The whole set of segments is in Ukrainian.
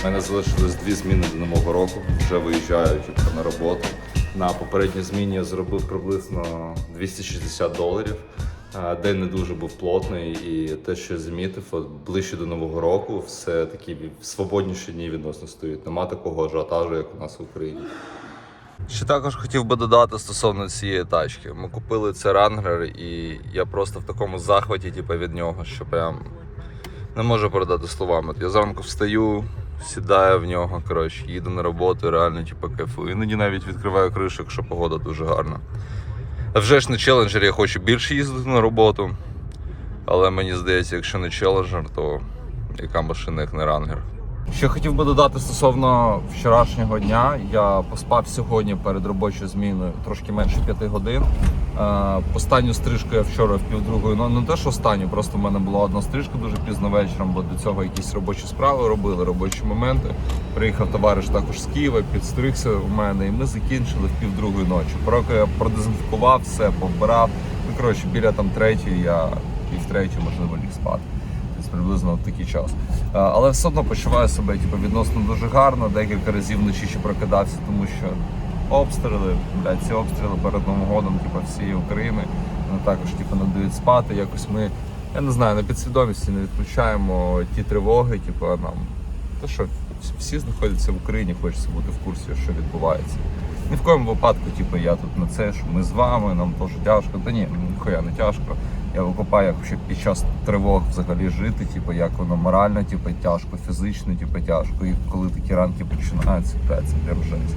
У мене залишилось дві зміни до нового року. Вже виїжджаю типу, на роботу. На попередній зміні я зробив приблизно 260 доларів. День не дуже був плотний, і те, що я замітив, от ближче до нового року, все такі свободніші дні відносно стоїть. Нема такого ажіотажу, як у нас в Україні. Ще також хотів би додати стосовно цієї тачки. Ми купили це Wrangler, і я просто в такому захваті, типу, від нього, що прям не можу передати словами. Я зранку встаю, сідаю в нього, коротше, їду на роботу, реально, типу, кайфую. Іноді навіть відкриваю кришу, якщо погода дуже гарна. А вже ж на челенджер я хочу більше їздити на роботу. Але мені здається, якщо не челенджер, то яка машина, як не рангер. Що хотів би додати стосовно вчорашнього дня. Я поспав сьогодні перед робочою зміною трошки менше п'яти годин. Е, Останню стрижку я вчора в півдругої, ну не те, що останню, просто в мене була одна стрижка дуже пізно вечором, бо до цього якісь робочі справи робили, робочі моменти. Приїхав товариш також з Києва, підстригся у мене, і ми закінчили в півдругої ночі. Поки я продезінфікував все, повбирав. Ну коротше, біля там третьої я пів третьої, можливо, ліг спати. Приблизно в такий час. Е, Але все одно почуваю себе типу, відносно дуже гарно. Декілька разів вночі ще прокидався, тому що обстріли, блядь, ці обстріли перед Новим годом, типу, всієї України. Вони також типу, не дають спати. Якось ми, я не знаю, на підсвідомості не відключаємо ті тривоги, типу, нам. То що всі знаходяться в Україні, хочеться бути в курсі, що відбувається. Ні в коєму випадку, типу, я тут на це, що ми з вами, нам теж тяжко. Та ні, ніхуя не тяжко. Я викупаю, як ще під час тривог взагалі жити, типу, як воно морально, типу, тяжко, фізично, типу, тяжко. І коли такі ранки починаються, це прям жесть.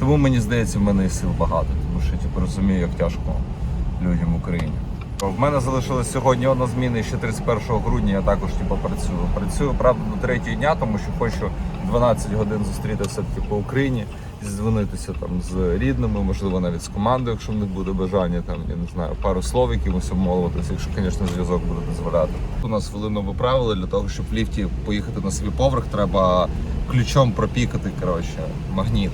Тому мені здається, в мене і сил багато, тому що типу, розумію, як тяжко людям в Україні. В мене залишилось сьогодні одна зміна і ще 31 грудня я також типу, працюю. Працюю, правда, до третього дня, тому що хочу 12 годин зустрітися типу, в Україні, зідзвонитися там з рідними, можливо, навіть з командою, якщо в них буде бажання, там, я не знаю, пару слов якимось обмовитися, якщо, звісно, зв'язок буде дозволяти. У нас ввели нове правило для того, щоб в ліфті поїхати на свій поверх, треба ключом пропікати коротше, магніт.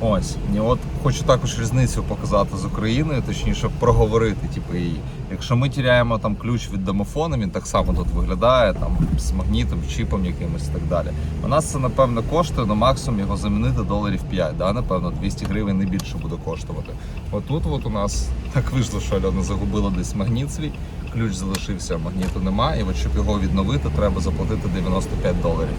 Ось, і от хочу також різницю показати з Україною, точніше проговорити, типу, її. Якщо ми тіряємо там ключ від домофону, він так само тут виглядає, там з магнітом, чіпом якимось і так далі. У нас це напевно коштує на максимум його замінити доларів 5, да? напевно, 200 гривень не більше буде коштувати. Отут от у нас так вийшло, що Альона загубила десь магніт свій, ключ залишився, магніту немає, і от щоб його відновити, треба заплатити 95 доларів.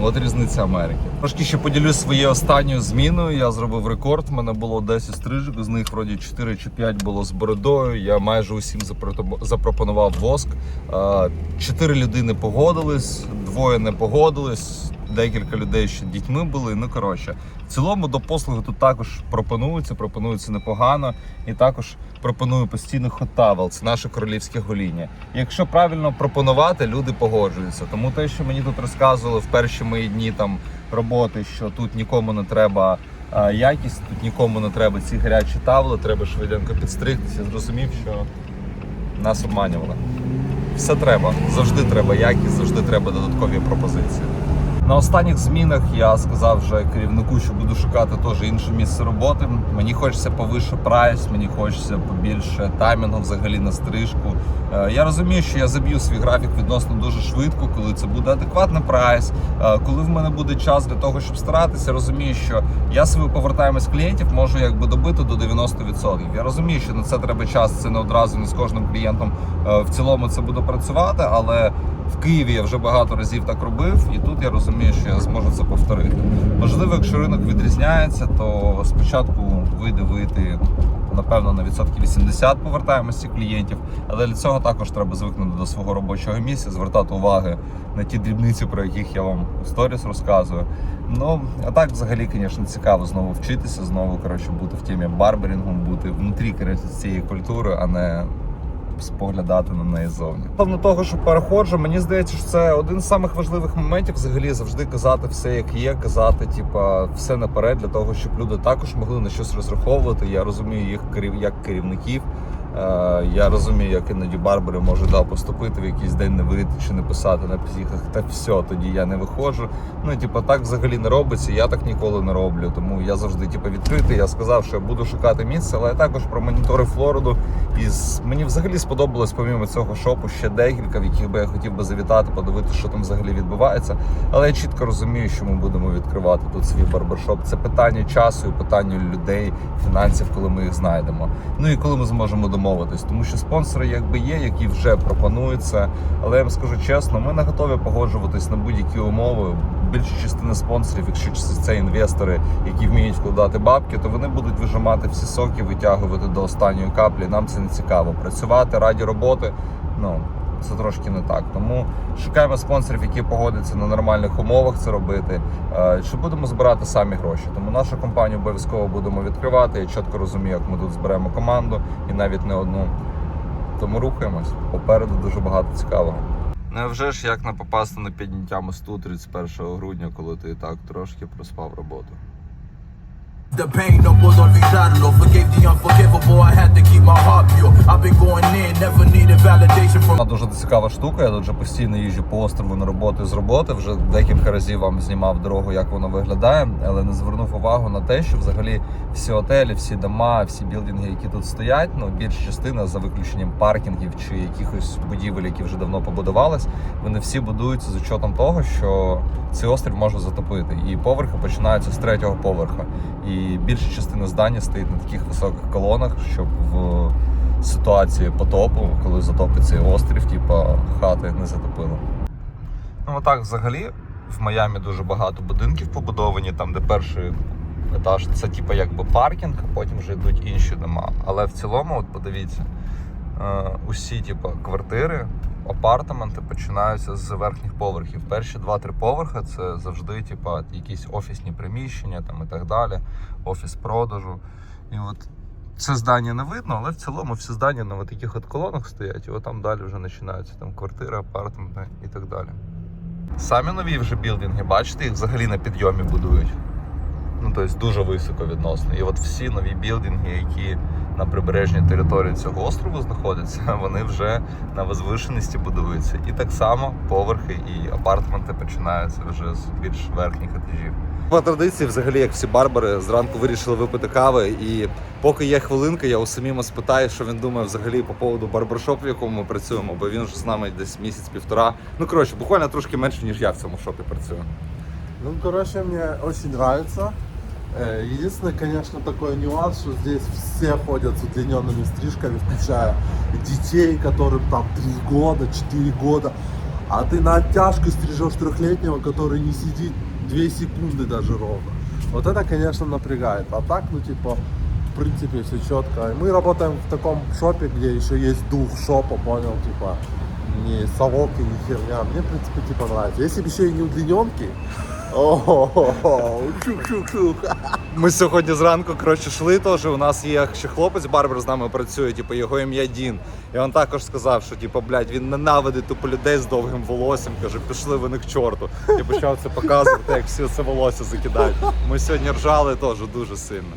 Ну, От різниця Америки. Трошки ще поділюсь своєю останньою зміною. Я зробив рекорд. У мене було 10 стрижок, з них вроді 4 чи 5 було з бородою. Я майже усім запро- запропонував воск. Чотири людини погодились, двоє не погодились. Декілька людей ще дітьми були. Ну коротше, в цілому до послуги тут також пропонуються, пропонуються непогано. І також пропоную постійно towel, це наше королівське гоління. Якщо правильно пропонувати, люди погоджуються. Тому те, що мені тут розказували в перші мої дні там роботи, що тут нікому не треба а, якість, тут нікому не треба ці гарячі тавли, треба швиденько підстригтися. Зрозумів, що нас обманювали. Все треба, завжди треба якість, завжди треба додаткові пропозиції. На останніх змінах я сказав вже керівнику, що буду шукати теж інше місце роботи. Мені хочеться повише прайс, мені хочеться побільше таймінгу взагалі на стрижку. Е, Я розумію, що я заб'ю свій графік відносно дуже швидко, коли це буде адекватний прайс, е, коли в мене буде час для того, щоб старатися. Розумію, що я свою повертаємость клієнтів можу якби добити до 90%. Я розумію, що на це треба час. Це не одразу не з кожним клієнтом е, в цілому це буде працювати, але в Києві я вже багато разів так робив, і тут я розумію, що я зможу це повторити. Можливо, якщо ринок відрізняється, то спочатку вийде вийти. Напевно, на відсотки 80 повертаємості клієнтів, але для цього також треба звикнути до свого робочого місця, звертати уваги на ті дрібниці, про яких я вам сторіс розказую. Ну а так, взагалі, звісно, цікаво знову вчитися, знову коротше, бути в темі барберінгу, бути внутрі коротше, цієї культури, а не споглядати на неї зовні. Стосовно того, що переходжу, мені здається, що це один з самих важливих моментів взагалі завжди казати все, як є, казати, типа, все наперед для того, щоб люди також могли на щось розраховувати. Я розумію їх як керівників. Е, я розумію, як іноді барбери можуть да, поступити в якийсь день не вийти чи не писати на психах. Та все, тоді я не виходжу. Ну, типу, так взагалі не робиться. Я так ніколи не роблю. Тому я завжди типу, відкритий. Я сказав, що я буду шукати місце, але я також промоніторив Флориду. І мені взагалі сподобалось, помимо цього шопу, ще декілька, в яких би я хотів би завітати, подивитися, що там взагалі відбувається. Але я чітко розумію, що ми будемо відкривати тут свій барбершоп. Це питання часу і питання людей, фінансів, коли ми їх знайдемо. Ну і коли ми зможемо домовитись, тому що спонсори якби є, які вже пропонуються. Але я вам скажу чесно, ми не готові погоджуватись на будь-які умови. Більша частина спонсорів, якщо це інвестори, які вміють вкладати бабки, то вони будуть вижимати всі соки, витягувати до останньої каплі. Нам це не цікаво. Працювати раді роботи. Ну це трошки не так. Тому шукаємо спонсорів, які погодяться на нормальних умовах це робити. Е, Чи будемо збирати самі гроші? Тому нашу компанію обов'язково будемо відкривати. Я чітко розумію, як ми тут зберемо команду і навіть не одну. Тому рухаємось. Попереду дуже багато цікавого. Не вже ж як не попасти на підняття мосту 31 грудня, коли ти і так трошки проспав роботу. The pain, no puedo olvidarlo. Forgave the unforgivable, I had to keep my heart pure. I've been going in, never needed validation from Вона дуже цікава штука. Я тут вже постійно їжджу по острову на роботу з роботи. Вже декілька разів вам знімав дорогу, як воно виглядає, але не звернув увагу на те, що взагалі всі отелі, всі дома, всі білдинги, які тут стоять, ну більша частина за виключенням паркінгів чи якихось будівель, які вже давно побудувались, вони всі будуються з учетом того, що цей острів може затопити. І поверхи починаються з третього поверха. І більша частина здання стоїть на таких високих колонах, щоб в ситуації потопу, коли затопить цей острів, типа хати не затопило. Ну отак взагалі в Майамі дуже багато будинків побудовані, там де перший етаж це типа якби паркінг, а потім вже йдуть інші дома. Але в цілому, от подивіться, е, усі типа квартири, апартаменти починаються з верхніх поверхів. Перші 2-3 поверхи це завжди типа якісь офісні приміщення там і так далі, офіс продажу. І от це здання не видно, але в цілому всі здання на таких от колонах стоять, і от там далі вже починаються там квартири, апартаменти і так далі. Самі нові вже білдинги, бачите, їх взагалі на підйомі будують. Ну, тобто дуже високо відносно. І от всі нові білдинги, які на прибережній території цього острову знаходяться, вони вже на возвишеності будуються. І так само поверхи і апартаменти починаються вже з більш верхніх етажів. По традиції, взагалі, як всі барбари, зранку вирішили випити кави. І поки є хвилинка, я у Саміма спитаю, що він думає взагалі по поводу барбершопу, в якому ми працюємо, бо він вже з нами десь місяць-півтора. Ну коротше, буквально трошки менше, ніж я в цьому шопі працюю. Ну, короче, мне очень нравится. Э, Единственный, конечно, такой нюанс, что здесь все ходят с удлиненными стрижками, включая детей, которым там 3 года, 4 года. А ты на оттяжку стрижешь трехлетнего, который не сидит 2 секунды даже ровно. Вот это, конечно, напрягает. А так, ну, типа, в принципе, все четко. Мы работаем в таком шопе, где еще есть дух шопа, понял, типа, не совок и не херня. Мне, в принципе, типа нравится. Если бы еще и не удлиненки, о, чух-чух-чух. Ми сьогодні зранку коротше йшли теж. У нас є ще хлопець барбер з нами працює, типу його ім'я Дін. І він також сказав, що типу, блядь, він ненавидить тупо людей з довгим волоссям. Каже, пішли вони к чорту. І почав це показувати, як всі це волосся закидають. Ми сьогодні ржали теж дуже сильно.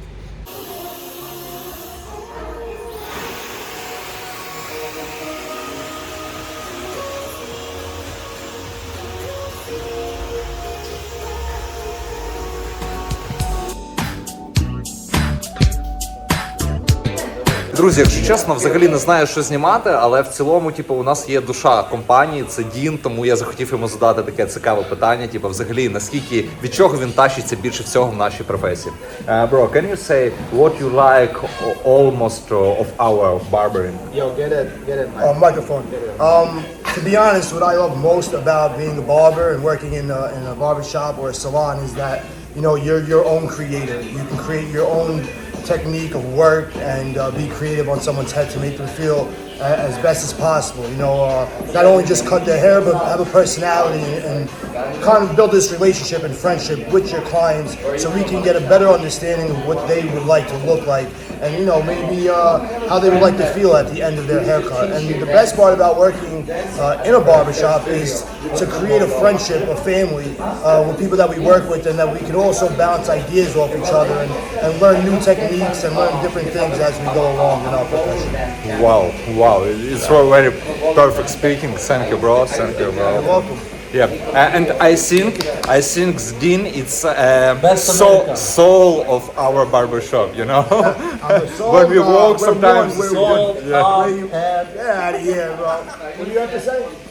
Друзі, якщо чесно, взагалі не знаю, що знімати, але в цілому, типу, у нас є душа компанії, це Дін, тому я захотів йому задати таке цікаве питання. Типу, взагалі, наскільки від чого він тащиться більше всього в нашій професії? Uh, bro, can you say what you like almost of our barbering? Yo, get it, get it, uh, microphone. Get it. Um, to be honest, what I love most about being a barber and working in a, in a barber shop or a salon is that you know you're your own creator. You can create your own technique of work and uh, be creative on someone's head to make them feel uh, as best as possible. You know, uh, not only just cut their hair, but have a personality and, and kind of build this relationship and friendship with your clients, so we can get a better understanding of what they would like to look like and you know maybe uh, how they would like to feel at the end of their haircut. And the best part about working uh, in a barbershop is to create a friendship, a family uh, with people that we work with, and that we can also bounce ideas off each other and, and learn new techniques and learn different things as we go along in our profession. Wow, wow, it's very perfect speaking. Thank you, bro. Thank you, bro. You're welcome. Yeah, uh, and I think I think Zdin it's uh, Best soul, America. soul of our barbershop. You know, soul, when we walk sometimes. one, we're Soul. Yeah. Where you have, get out bro. What do you have to say?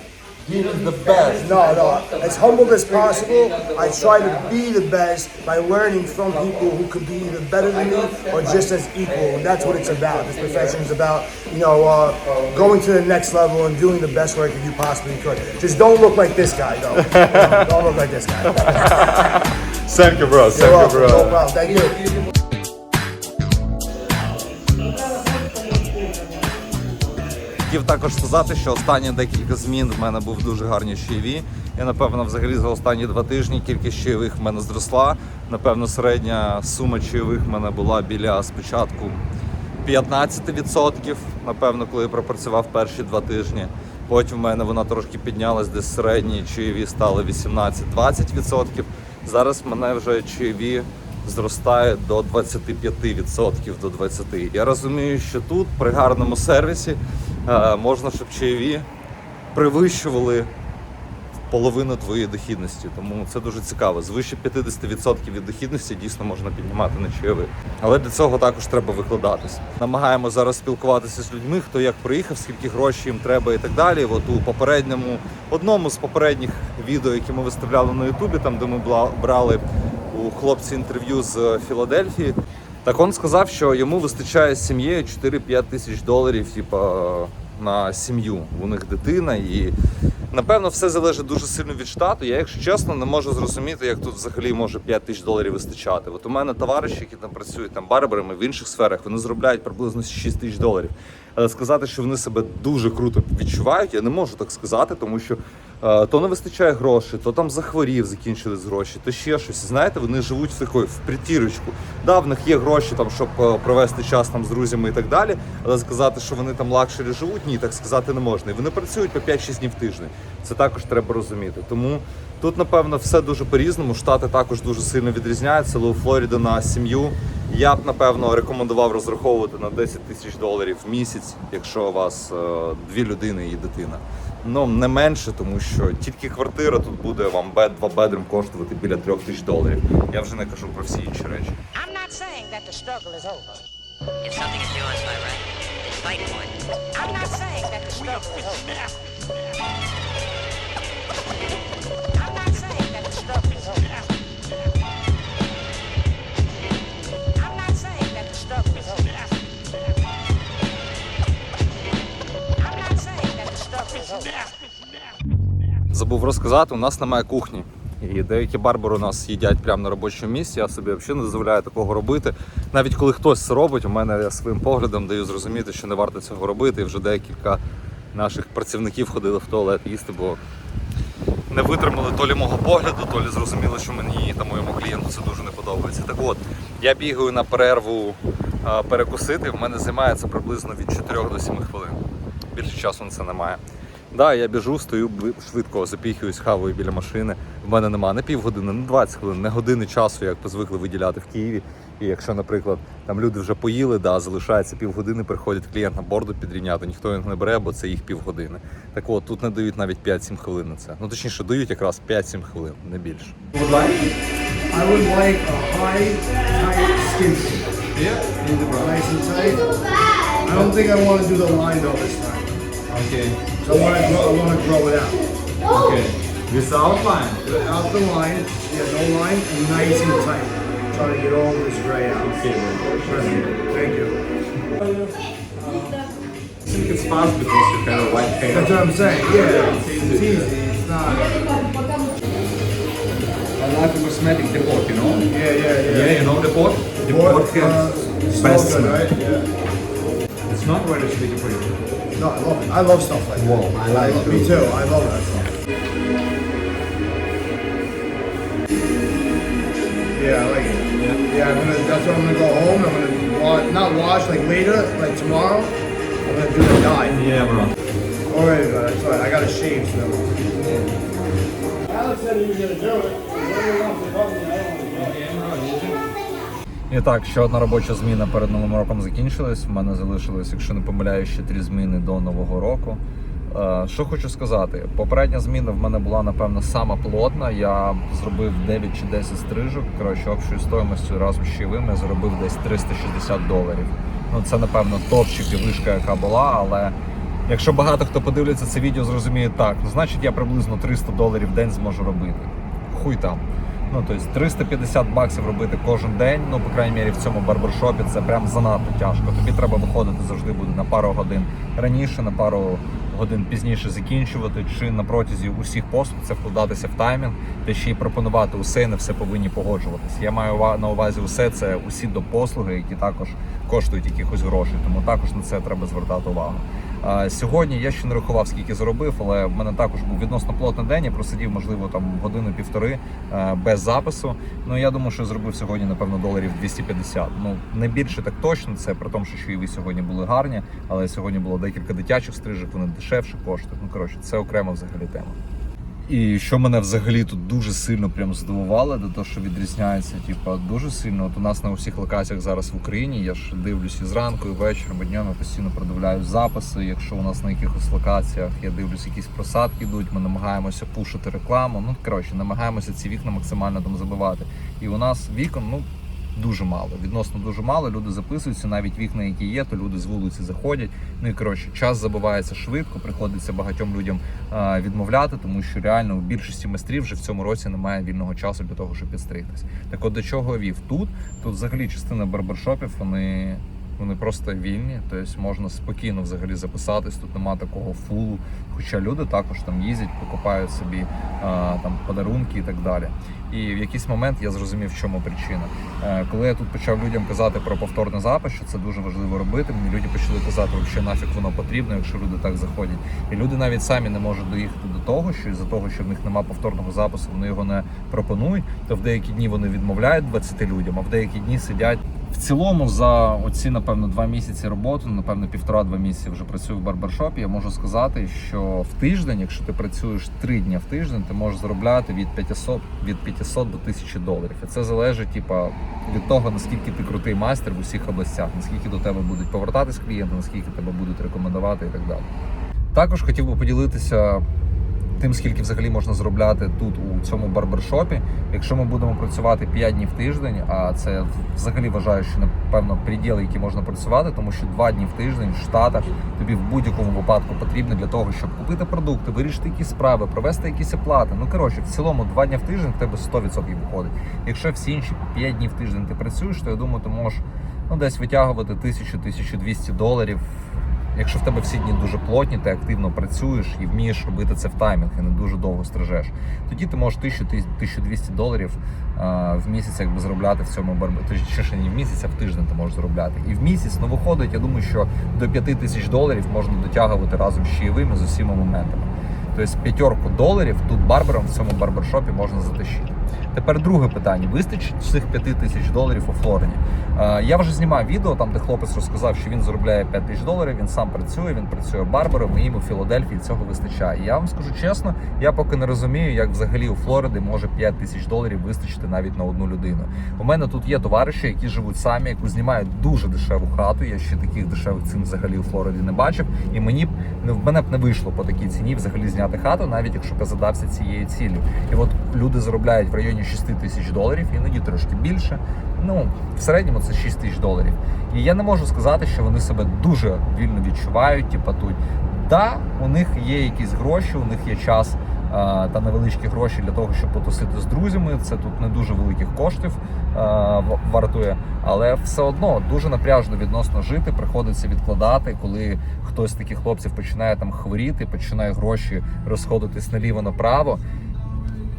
Dean is the best. No, no. As humble as possible, I try to be the best by learning from people who could be either better than me or just as equal. And that's what it's about. This profession is about, you know, uh, going to the next level and doing the best work that you possibly could. Just don't look like this guy, though. don't look like this guy. Thank you, bro. You're Thank you, welcome. No problem. Thank you. Хотів також сказати, що останні декілька змін в мене був дуже гарні чаєві. Я напевно взагалі за останні два тижні кількість чайових в мене зросла. Напевно, середня сума чайових в мене була біля спочатку 15%, напевно, коли я пропрацював перші два тижні. Потім в мене вона трошки піднялась, десь середні чайові стали 18-20%. Зараз в мене вже чайові зростає до 25% до 20%. Я розумію, що тут при гарному сервісі е, можна, щоб чайові привищували половину твоєї дохідності. Тому це дуже цікаво. Звище 50% від дохідності дійсно можна піднімати на чайові. Але для цього також треба викладатись. Намагаємо зараз спілкуватися з людьми, хто як приїхав, скільки грошей їм треба і так далі. От у попередньому одному з попередніх відео, які ми виставляли на Ютубі, там де ми брали у хлопці інтерв'ю з Філадельфії. Так він сказав, що йому вистачає з сім'єю 4-5 тисяч доларів, типа на сім'ю. У них дитина, і напевно все залежить дуже сильно від штату. Я, якщо чесно, не можу зрозуміти, як тут взагалі може 5 тисяч доларів вистачати. От у мене товариші, які там працюють там барберами в інших сферах, вони заробляють приблизно 6 тисяч доларів. Але сказати, що вони себе дуже круто відчувають, я не можу так сказати, тому що то не вистачає грошей, то там захворів, закінчились гроші, то ще щось. Знаєте, вони живуть в такої в притірочку. Да, в них є гроші там, щоб е, провести час там з друзями і так далі. Але сказати, що вони там лакшері живуть, ні, так сказати не можна. І вони працюють по 5-6 днів в тиждень. Це також треба розуміти. Тому тут, напевно, все дуже по-різному. Штати також дуже сильно відрізняються. Але у Флориді на сім'ю я б напевно рекомендував розраховувати на 10 тисяч доларів в місяць, якщо у вас е, дві людини і дитина. Ну не менше, тому що тільки квартира тут буде вам бед, два бедрум коштувати біля трьох тисяч доларів. Я вже не кажу про всі інші речі. I'm not saying that the struggle is over. If something is yours by right, then fight for. I'm not saying that the struggle is over. Забув розказати, у нас немає кухні. І деякі барбери у нас їдять прямо на робочому місці. Я собі взагалі не дозволяю такого робити. Навіть коли хтось це робить, у мене я своїм поглядом даю зрозуміти, що не варто цього робити. І вже декілька наших працівників ходили в туалет їсти, бо не витримали то лі мого погляду, то лі зрозуміли, що мені та моєму клієнту це дуже не подобається. Так от, я бігаю на перерву перекусити. В мене займається приблизно від 4 до 7 хвилин. Більше часу на це немає. Да, я біжу, стою швидко, запіхуюсь, хаваю біля машини. В мене немає не півгодини, не 20 хвилин, не години часу, як звикли виділяти в Києві. І якщо, наприклад, там люди вже поїли, да, залишається півгодини, приходить клієнт на борду підрівняти, ніхто їх не бере, бо це їх півгодини. Так от, тут не дають навіть 5-7 хвилин на це. Ну точніше, дають якраз 5-7 хвилин, не більше. I would like a high, tight skin. Okay. I want to grow, I want to grow it out. Okay. Without line. Out the line, yeah, no line, nice and tight. Try to get all this gray out. Okay. Thank you. I think it's fast because you have a white hair. That's what I'm saying. Yeah, it's, it's easy. It's not. I like the cosmetic depot, you know? Yeah, yeah, yeah. Yeah, you know the pot? The pot has uh, best smoke right? Yeah. It's not very sweet for you. No, I love it. I love stuff like that. Whoa, I like it. Me too. I love that stuff. Yeah, I like it. Yeah, I'm gonna, that's what I'm gonna go home. I'm gonna wa- not wash like later, like tomorrow. I'm gonna do the dye. Yeah, bro. Alright, bro. That's right. Uh, I gotta shave still. І так, ще одна робоча зміна перед новим роком закінчилась. В мене залишилось, якщо не помиляюсь, ще три зміни до нового року. Е, Що хочу сказати, попередня зміна в мене була напевно сама плотна. Я зробив 9 чи 10 стрижок. Коротше, общою стоїмостю разом з чаєвим я заробив десь 360 доларів. Ну це напевно топчик і вишка, яка була, але якщо багато хто подивляться це відео, зрозуміє так, ну значить я приблизно 300 доларів в день зможу робити. Хуй там. Ну, тобто 350 баксів робити кожен день, ну, по крайній мірі, в цьому барбершопі це прям занадто тяжко. Тобі треба виходити завжди буде на пару годин раніше, на пару годин пізніше закінчувати, чи на протязі усіх послуг це вкладатися в таймінг, та ще й пропонувати усе на все повинні погоджуватися. Я маю на увазі усе це усі до послуги, які також коштують якихось грошей. Тому також на це треба звертати увагу. Сьогодні я ще не рахував, скільки заробив, але в мене також був відносно плотний день. Я просидів, можливо, там годину-півтори е, без запису. Ну я думаю, що зробив сьогодні, напевно, доларів 250. Ну не більше так точно. Це при тому, що і ви сьогодні були гарні, але сьогодні було декілька дитячих стрижок, вони дешевше коштують. Ну коротше, це окрема взагалі тема. І що мене взагалі тут дуже сильно прям здивувало, до того, що відрізняється, типу, дуже сильно. От у нас на усіх локаціях зараз в Україні. Я ж дивлюся і зранку, і вечором, і днем я постійно продивляю записи. Якщо у нас на якихось локаціях я дивлюсь, якісь просадки йдуть, ми намагаємося пушити рекламу. Ну коротше, намагаємося ці вікна максимально там забивати. І у нас вікон, ну. Дуже мало, відносно дуже мало. Люди записуються, навіть вікна, які є, то люди з вулиці заходять. Ну і коротше, час забувається швидко. Приходиться багатьом людям відмовляти, тому що реально у більшості майстрів вже в цьому році немає вільного часу для того, щоб підстригтись. Так от до чого вів тут? Тут взагалі частина барбершопів вони. Вони просто вільні, тобто можна спокійно взагалі записатись. Тут нема такого фулу. Хоча люди також там їздять, покупають собі там подарунки і так далі. І в якийсь момент я зрозумів, в чому причина. Е, Коли я тут почав людям казати про повторний запис, що це дуже важливо робити, мені люди почали казати, що нафіг воно потрібно, якщо люди так заходять. І люди навіть самі не можуть доїхати до того, що із-за того, що в них немає повторного запису, вони його не пропонують. То в деякі дні вони відмовляють 20 людям, а в деякі дні сидять. В цілому за оці, напевно, два місяці роботи, напевно, півтора-два місяці вже працюю в барбершопі. Я можу сказати, що в тиждень, якщо ти працюєш три дні в тиждень, ти можеш заробляти від 500, від 500 до 1000 доларів. І це залежить, типа, від того, наскільки ти крутий майстер в усіх областях, наскільки до тебе будуть повертатись клієнти, наскільки тебе будуть рекомендувати і так далі. Також хотів би поділитися тим, скільки взагалі можна заробляти тут у цьому барбершопі. Якщо ми будемо працювати 5 днів в тиждень, а це взагалі вважаю, що напевно приділ, які можна працювати, тому що 2 дні в тиждень в Штатах тобі в будь-якому випадку потрібно для того, щоб купити продукти, вирішити якісь справи, провести якісь оплати. Ну коротше, в цілому 2 дні в тиждень в тебе 100% виходить. Якщо всі інші 5 днів в тиждень ти працюєш, то я думаю, ти можеш ну, десь витягувати 1000-1200 доларів Якщо в тебе всі дні дуже плотні, ти активно працюєш і вмієш робити це в таймінг і не дуже довго стрижеш, тоді ти можеш 1000-1200 доларів в місяць якби заробляти в цьому барбі. Точніше, не в місяць, а в тиждень ти можеш заробляти. І в місяць ну виходить, я думаю, що до 5 тисяч доларів можна дотягувати разом з чаєвими з усіма моментами. Тобто п'ятерку доларів тут барбером в цьому барбершопі можна затащити. Тепер друге питання: вистачить цих 5 тисяч доларів у Флорині? Е, Я вже знімав відео, там де хлопець розказав, що він заробляє 5 тисяч доларів. Він сам працює, він працює барбером. і їм у Філадельфії цього вистачає. Я вам скажу чесно, я поки не розумію, як взагалі у Флориди може 5 тисяч доларів вистачити навіть на одну людину. У мене тут є товариші, які живуть самі, які знімають дуже дешеву хату. Я ще таких дешевих цін взагалі у Флориді не бачив. І мені б в мене б не вийшло по такій ціні взагалі зняти хату, навіть якщо б я задався цією ціллю. І от люди заробляють в районі 6 тисяч доларів, іноді трошки більше. Ну в середньому це 6 тисяч доларів. І я не можу сказати, що вони себе дуже вільно відчувають, типа тут. Да, у них є якісь гроші, у них є час а, та невеличкі гроші для того, щоб потусити з друзями. Це тут не дуже великих коштів а, вартує, але все одно дуже напряжно відносно жити. Приходиться відкладати, коли хтось з таких хлопців починає там хворіти, починає гроші розходитись наліво направо.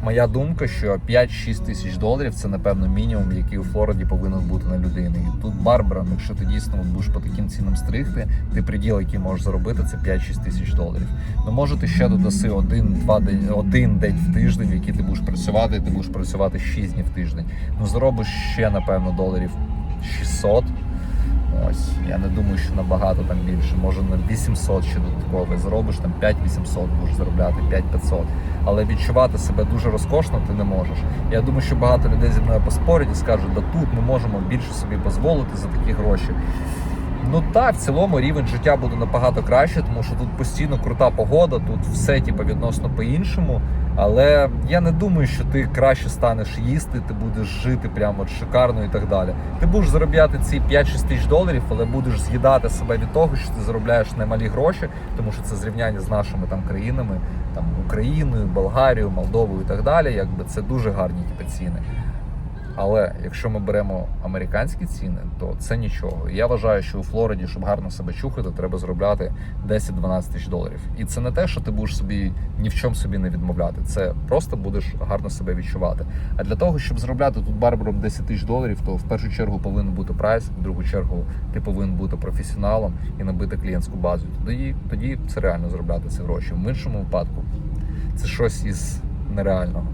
Моя думка, що 5-6 тисяч доларів це напевно мінімум, який у Флориді повинен бути на людини. І тут барбером, якщо ти дійсно будеш по таким цінам стригти, ти приділ, який можеш заробити, це 5-6 тисяч доларів. Ну може ти ще додаси один-два день, один день в тиждень, в який ти будеш працювати, і ти будеш працювати 6 днів в тиждень. Ну заробиш ще напевно доларів 600. Ось я не думаю, що набагато там більше. Може на 800 ще додатково зробиш там 5800 будеш заробляти 5500. Але відчувати себе дуже розкошно ти не можеш. Я думаю, що багато людей зі мною поспорять і скажуть, да тут ми можемо більше собі дозволити за такі гроші. Ну так, в цілому рівень життя буде набагато краще, тому що тут постійно крута погода, тут все типу, відносно по-іншому. Але я не думаю, що ти краще станеш їсти, ти будеш жити прямо шикарно і так далі. Ти будеш заробляти ці 5-6 тисяч доларів, але будеш з'їдати себе від того, що ти заробляєш немалі гроші, тому що це зрівняння з нашими там країнами, там Україною, Болгарією, Молдовою і так далі. Якби це дуже гарні типу, ціни. Але якщо ми беремо американські ціни, то це нічого. Я вважаю, що у Флориді, щоб гарно себе чухати, треба заробляти 10-12 тисяч доларів. І це не те, що ти будеш собі ні в чому собі не відмовляти. Це просто будеш гарно себе відчувати. А для того, щоб заробляти тут барбером 10 тисяч доларів, то в першу чергу повинен бути прайс, в другу чергу ти повинен бути професіоналом і набити клієнтську базу. Тоді, тоді це реально заробляти ці гроші. В іншому випадку це щось із нереального.